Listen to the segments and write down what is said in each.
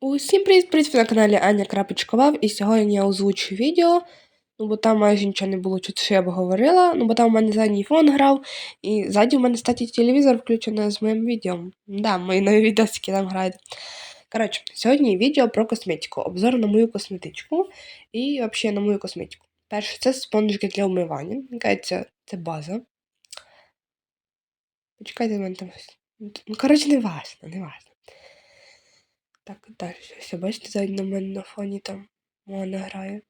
Усім привіт, привіт, ви на каналі Аня Крапочкова, і сьогодні я озвучу відео, ну бо там майже нічого не було що я б говорила, ну бо там у мене задній фон грав, і ззаді у мене, кстати, телевізор включений з моїм відео. Да, мої нові відосики там грають. Коротше, сьогодні відео про косметику, обзор на мою косметичку і взагалі на мою косметику. Перше, це спонжики для вмивання. Кажеться, це база. Почекайте, в мене там. Ну, коротше, не важно, не важно. Так, далі. Все, бачите, ззаді на мене на фоні там вона грає.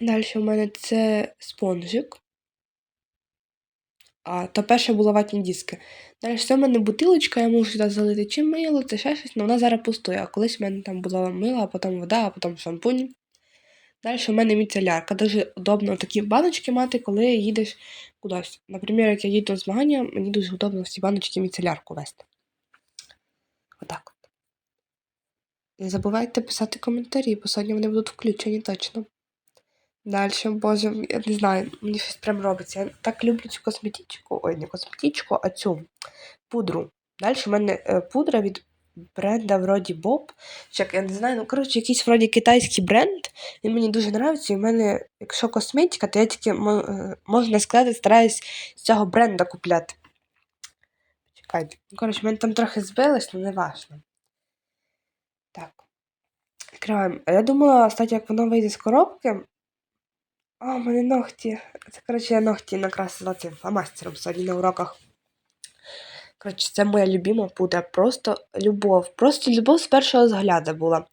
Далі у мене це спонжик. А то перше було ватні диски. Далі це в мене бутилочка, я можу сюди залити чи мило, це ще щось, але вона зараз пустує. А колись в мене там була мило, а потім вода, а потім шампунь. Далі в мене міцелярка. Дуже удобно такі баночки мати, коли їдеш кудись. Наприклад, як я їду на змагання, мені дуже удобно в ці баночки міцелярку вести. Отак. Не забувайте писати коментарі, бо сьогодні вони будуть включені точно. Далі, боже, я не знаю, мені щось прям робиться. Я так люблю цю косметичку, ой, не косметичку, а цю пудру. Далі в мене е, пудра від бренда вроді Bob. Чек, я не знаю, ну коротше, якийсь вроді китайський бренд. Він мені дуже подобається. І в мене, якщо косметика, то я тільки е, можна сказати, стараюсь з цього бренда купляти. Чекайте. Ну, коротше, в мене там трохи збилось, але не важно. Відкриваємо. Я думала, кстати, як воно вийде з коробки. А, у мене ногті. Це, коротше, я ногті накрасила цим фломастером сьогодні на уроках. Коротше, це моя любима пудра. Просто любов. Просто любов з першого взгляду була.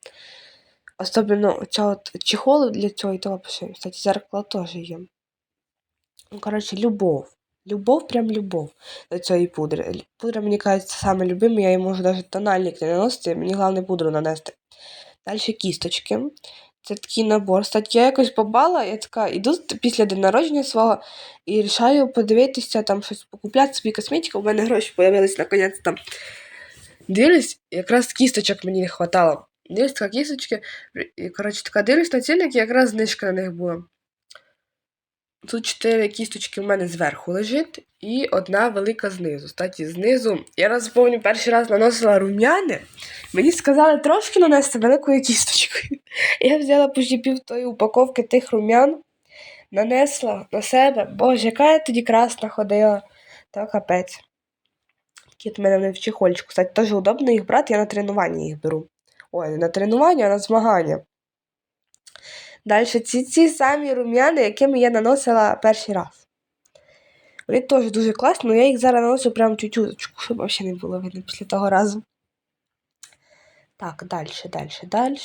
Особливо цього чехолу для цього і того. Кстати, зеркало теж є. Ну, коротше, любов. Любов, прям любов до цієї пудри. Пудра, мені кажеться, саме любима, я їй можу навіть тональник не наносити, мені головне пудру нанести. Далі кісточки. Це такий набор. Кстати, я якось побала, я така іду після день народження свого і вирішаю подивитися, там щось покупляти собі косметику. У мене гроші з'явилися наконець там. Дивлюсь, якраз кісточок мені не вистачало. Дивлюсь, така кісточки. І, коротше, така дивлюсь на цінник, якраз знижка на них була. Тут чотири кісточки в мене зверху лежить і одна велика знизу. Кстати, знизу, я раз помню, перший раз наносила рум'яни. Мені сказали трошки нанести великою кісточкою. Я взяла почти пів упаковки тих рум'ян, нанесла на себе. Боже, яка я тоді красна ходила, та капець. Такі от мене вони в чехольчику. Кстати, теж удобно їх брати, я на тренування їх беру. Ой, не на тренування, а на змагання. Далі ці ці самі рум'яни, якими я наносила перший раз. Вони теж дуже класні, але я їх зараз наношу прямо чуть-чуть, щоб взагалі не було видно після того разу. Так, далі, далі, далі.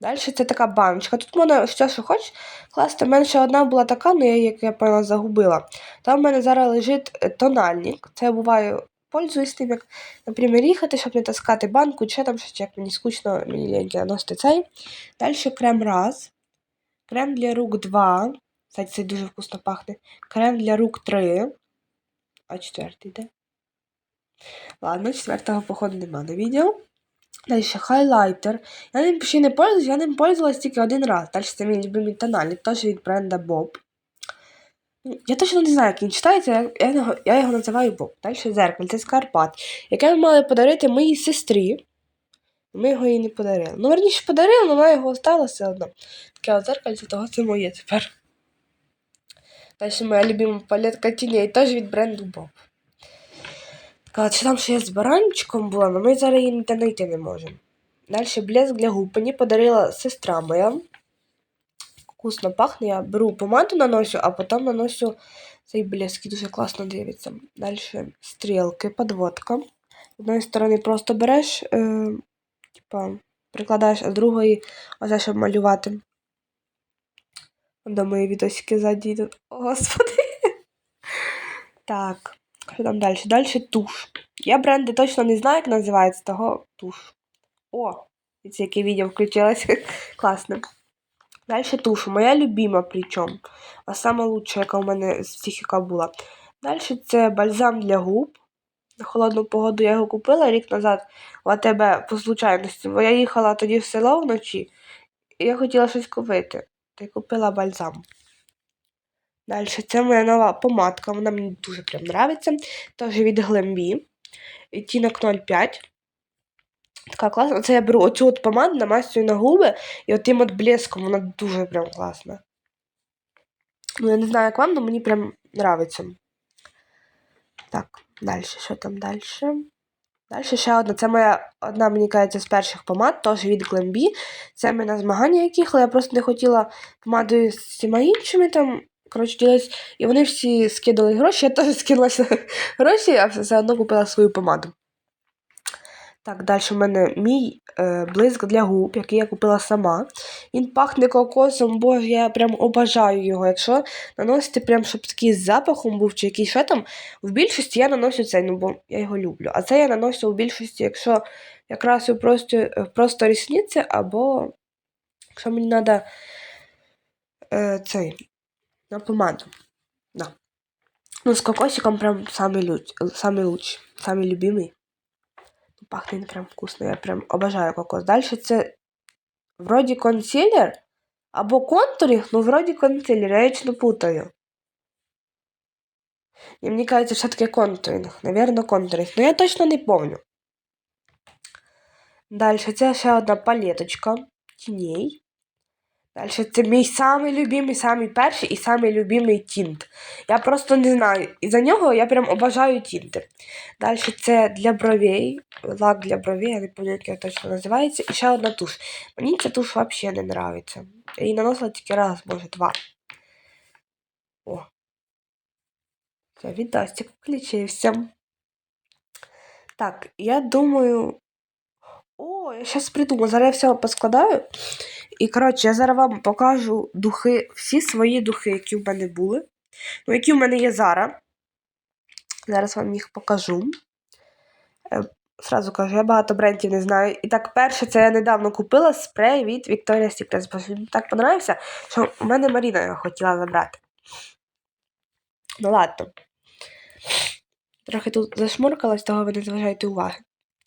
Далі це така баночка. Тут можна все, що хочеш, класти. У мене ще одна була така, але я як я певно, загубила. Там в мене зараз лежить е, тональник. Це я буваю, пользуюсь ним, як, наприклад, їхати, щоб не таскати банку, чи там щось, як мені скучно, мені наносити цей. Далі крем раз. Крем для рук 2. Кстати, це дуже вкусно пахне. Крем для рук 3. А четвертий де? Ладно, четвертого, походу, нема на відео. Далі хайлайтер. Я ним ще не пользуюсь, я ним пользувалась тільки один раз. Далі це мій любимий тональник, теж від бренда Bob. Я точно не знаю, як він читається, я його, я його називаю Bob. Далі зеркальце з Карпат, яке ми мали подарити моїй сестрі. Ми його їй не подарили. Ну, верніше подарили, але вона його остала все одно. Таке от того це моє тепер. Далі моя любима палетка тіней теж від бренду Bob. Така, що там ще з баранчиком була, але ми зараз її ніде знайти не можемо. Далі блеск для губ. Мені подарила сестра моя. Вкусно пахне. Я беру помаду наношу, а потім наношу цей блеск, і дуже класно дивиться. Далі стрілки, подводка. З одної сторони просто береш, е, типа, прикладаєш, а з другої оце, щоб малювати. До мої відосики ззаді йдуть. О, господи. Так. Що там далі? Далі туш. Я бренди точно не знаю, як називається того туш. О! Це яке відео включилось. Класно. Далі туш. Моя любима причому. А лучша, яка у мене з всіх яка була. Далі це бальзам для губ. На холодну погоду я його купила рік назад у АТБ по случайності, бо я їхала тоді в село вночі, і я хотіла щось купити. Та й купила бальзам. Далі це моя нова помадка, вона мені дуже прям подобається. Теж від Глембі. Тінок 05. Така класна. Це я беру оцю от помаду, намастюю на губи, і отим от блеском вона дуже прям класна. Ну, я не знаю, як вам, але мені прям нравиться. Так, далі, що там далі? Далі ще одна. Це моя одна, мені кажеться, з перших помад, теж від Glambi. Це ми на змагання яких, але я просто не хотіла помадою з всіма іншими там. Коротше, ділись, і вони всі скидали гроші, я теж скинулася гроші, а все одно купила свою помаду. Так, далі в мене мій е, блиск для губ, який я купила сама. Він пахне кокосом, боже, я прям обожаю його. Якщо наносити прям, щоб такий з запахом був чи якийсь що там, в більшості я наношу цей, ну бо я його люблю. А це я наношу в більшості, якщо якраз просто, е, просто рісниці, або якщо мені треба е, цей на помаду. Да. Ну, з кокосиком прям самый, луч, самый лучший, самый любимый. Пахне прям вкусно, я прям обожаю кокос. Дальше це вроді консилер або контуринг, ну вроді консилер, я вічно путаю. І мені кажется, все таки контуринг. Наверное, контуринг. Ну я точно не помню. Дальше це ще одна палеточка тіней. Далі це мій самий любимий, самий перший і самий любимий тінт. Я просто не знаю. І за нього я прям обожаю тінти. Далі це для бровей, лак для бровей, я не пам'ятаю, як точно називається. І ще одна туш. Мені ця туш взагалі не подобається. Я її наносила тільки раз, може, два. О. Це відосик включився. Так, я думаю. О, я зараз придумаю. Зараз я все поскладаю. І, коротше, я зараз вам покажу духи, всі свої духи, які в мене були. Ну, які в мене є зараз. Зараз вам їх покажу. Е, Сразу кажу, я багато брендів не знаю. І так, перше, це я недавно купила спрей від Victoria's Secret. Бо він так подобався, що у мене Маріна його хотіла забрати. Ну ладно. Трохи тут зашмуркалась, того ви не зважайте уваги.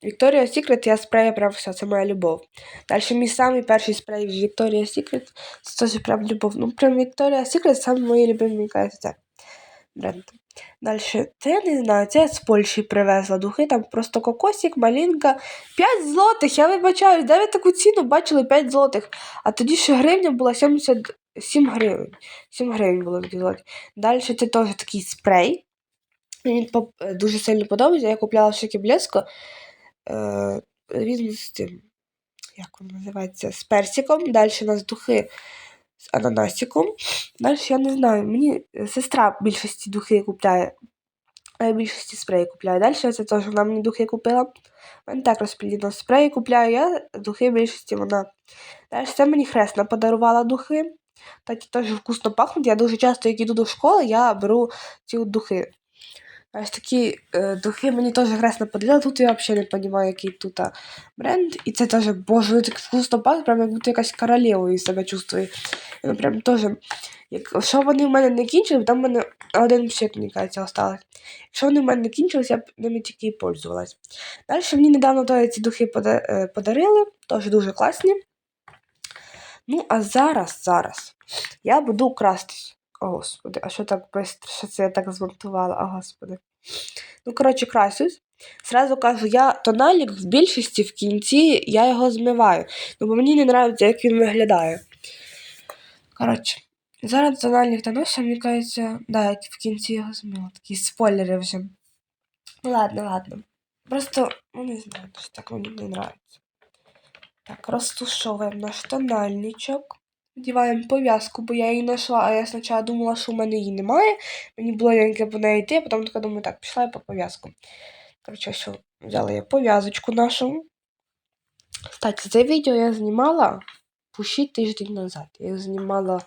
Victoria's Secret я спрею прям все, це моя любов. Далі мій самий перший спрей від Victoria's Secret, це теж прям любов. Ну, прям Victoria's Secret саме мої любимі, мені бренд. Далі, це я не знаю, це я з Польщі привезла духи, там просто кокосик, малинка. 5 злотих, я вибачаю, де ви таку ціну бачили 5 злотих. А тоді ще гривня була 77 гривень. 7 гривень було злотих. Далі це теж такий спрей. Мені дуже сильно подобається. Я купляла в Шикі Блеско. Е, тим, як він називається, з персиком. Далі у нас духи з ананасиком. Далі я не знаю, мені сестра більшості духи купляє, я більшості спреї купляю. Далі це теж вона мені духи купила. У так розподілено спреї купляю, я духи більшості вона. Далі це мені хресна подарувала духи. Так теж вкусно пахнуть. Я дуже часто, як іду до школи, я беру ці духи. Ось такі е, духи мені теж хресно подарила. Тут я взагалі не розумію, який тут а, бренд. І це теж, боже, вони так вкусно пахнуть, прям як будто якась королевою себе чувствує. Ну, прям теж, як, що вони в мене не кінчили, там в мене один пшик, мені кажеться, осталось. Якщо вони в мене не кінчились, я б ними тільки і пользувалась. Далі мені недавно то ці духи пода- е, подарили, теж дуже класні. Ну, а зараз, зараз я буду крастись. О, господи, а що так швидко, що це я так змонтувала, о, господи. Ну, коротше, красюсь. Сразу кажу, я тоналік в більшості в кінці я його змиваю. Ну, бо мені не подобається, як він виглядає. Коротше, зараз тональник наношу, мені кажеться, да, я в кінці його змила. Такі спойлери вже. Ну ладно, ладно. Просто, ну не знаю, що так мені не подобається. Так, розтушовуємо наш тональничок. Вдіваємо пов'язку, бо я її знайшла, а я спочатку думала, що в мене її немає. Мені було легенько по неї йти, а потім така думаю, так, пішла я по пов'язку. Коротше, що, взяла я пов'язочку нашу. Кстати, це відео я знімала пущі тиждень назад. Я його знімала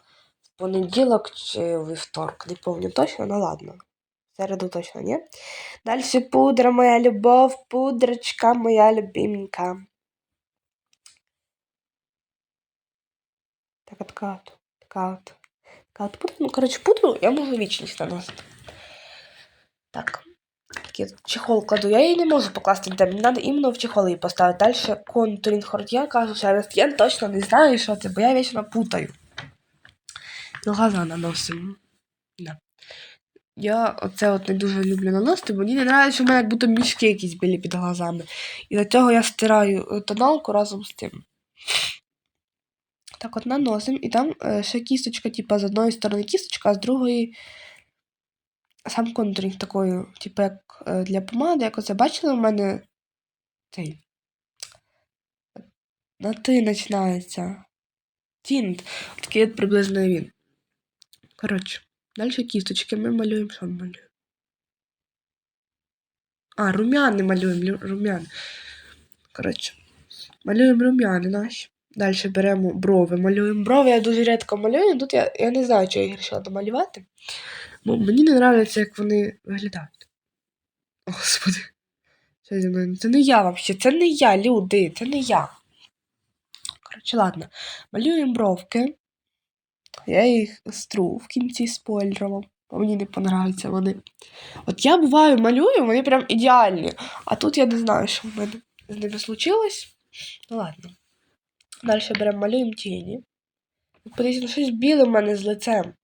в понеділок чи вівторок, не пам'ятаю точно, ну ладно. Середу точно, ні? Далі пудра, моя любов, пудрочка моя любименька. Так, от така от, така от. Така. Ну, коротше, пудру я можу вічність наносити. Так. Такий от чехол кладу. Я її не можу покласти де. Мені треба іменно в чехол її поставити. Далі контурінг. Я кажу, що я точно не знаю, що це, бо я вічно путаю. Ну, глаза наносимо. Да. Я оце от не дуже люблю наносити, бо мені не подобається, що в мене як будто мішки якісь білі під глазами. І для цього я стираю тоналку разом з тим. Так от наносимо, і там е, ще кісточка, типа, з одної сторони кісточка, а з другої сам контурінг такою, типу, як е, для помади, як оце бачили, у мене цей. На ти починається. Тінт. Такий от приблизно він. Коротше, далі кісточки ми малюємо, що ми малюємо? А, румяни малюємо, румяни. Коротше, малюємо румяни наші. Далі беремо брови, малюємо брови. Я дуже рідко малюю. Тут я, я не знаю, чи я вирішила домалювати. Бо мені не подобається, як вони виглядають. Господи. Що зі мною? Це не я взагалі, це не я, люди, це не я. Коротше, ладно. Малюємо бровки. Я їх стру в кінці спойлером. Мені не подобаються вони. От я буваю малюю, вони прям ідеальні. А тут я не знаю, що в мене з ними случилось. Ну ладно. Далі беремо малюємо тіні. Подивіться, ну щось біле в мене з лицем.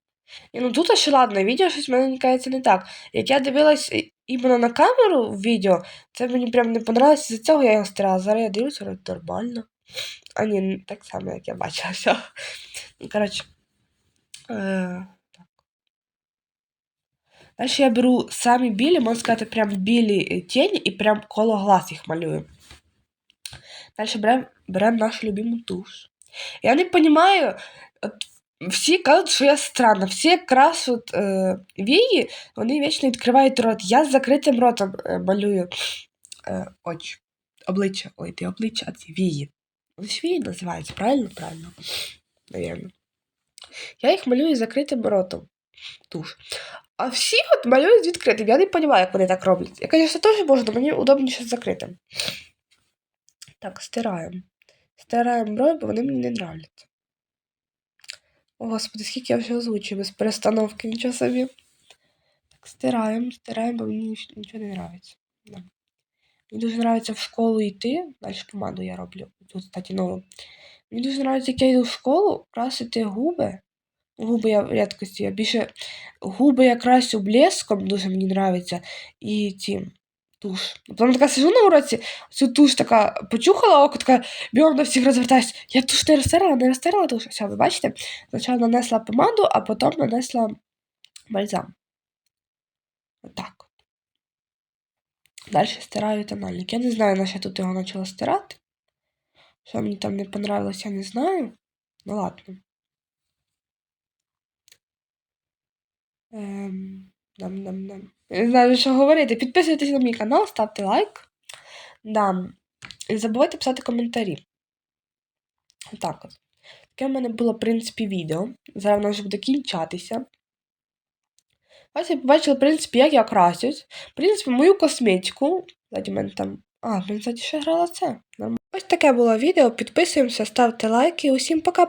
І, ну тут ще ладно, відео щось в мене кажеться не так. Як я дивилась іменно на камеру в відео, це мені прям не понравилось, з-за цього я його стирала. Зараз я дивлюся, нормально. А ні, так само, як я бачила. Все. Ну, коротше. Е. Далі я беру самі білі, можна сказати, прям білі е, тіні і прям коло глаз їх малюю. Далі беремо берем нашу любиму туш. Я не от всі кажуть, що я странна. Всі якраз от, е, вії, вони вічно відкривають рот. Я з закритим ротом е, малюю е, очі. Обличчя. Ой, ти обличчя, а ці вії. Вони ж вії називаються, правильно? Правильно. Навірно. Я їх малюю з закритим ротом. Туш. А всі от малюють з відкритим. Я не розумію, як вони так роблять. Я, звісно, теж можу, але мені удобніше з закритим. Так, стираємо. Стираємо брови, бо вони мені не нравляться. О, господи, скільки я вже озвучую без перестановки, нічого собі. Так, стираємо, стираємо, бо мені нічого не нравиться. Да. Мені дуже нравиться в школу йти. Далі помаду я роблю. Тут, кстати, нову. Мені дуже нравиться, як я йду в школу, красити губи. Губи я в рідкості. Я більше губи я красю блеском, дуже мені нравиться. І ці туш. Потім така сижу на уроці, цю туш така почухала око, така бігом до всіх розвертаюсь. Я туш не розтирала, не розтирала туш. Все, ви бачите? Спочатку нанесла помаду, а потім нанесла бальзам. Отак. Далі стираю тональник. Я не знаю, на що тут його почала стирати. Що мені там не понравилось, я не знаю. Ну ладно. Ем, нам-нам-нам. Я не знаю, що говорити. Підписуйтесь на мій канал, ставте лайк. Да. І не забувайте писати коментарі. Отак от. Таке в мене було, в принципі, відео. Зараз воно вже буде кінчатися. Ось ви побачили, в принципі, як я красюсь. В принципі, мою косметику. В мене там. А, блін, кстати, ще грала це. Нормально. Ось таке було відео. Підписуємося, ставте лайки. Усім пока!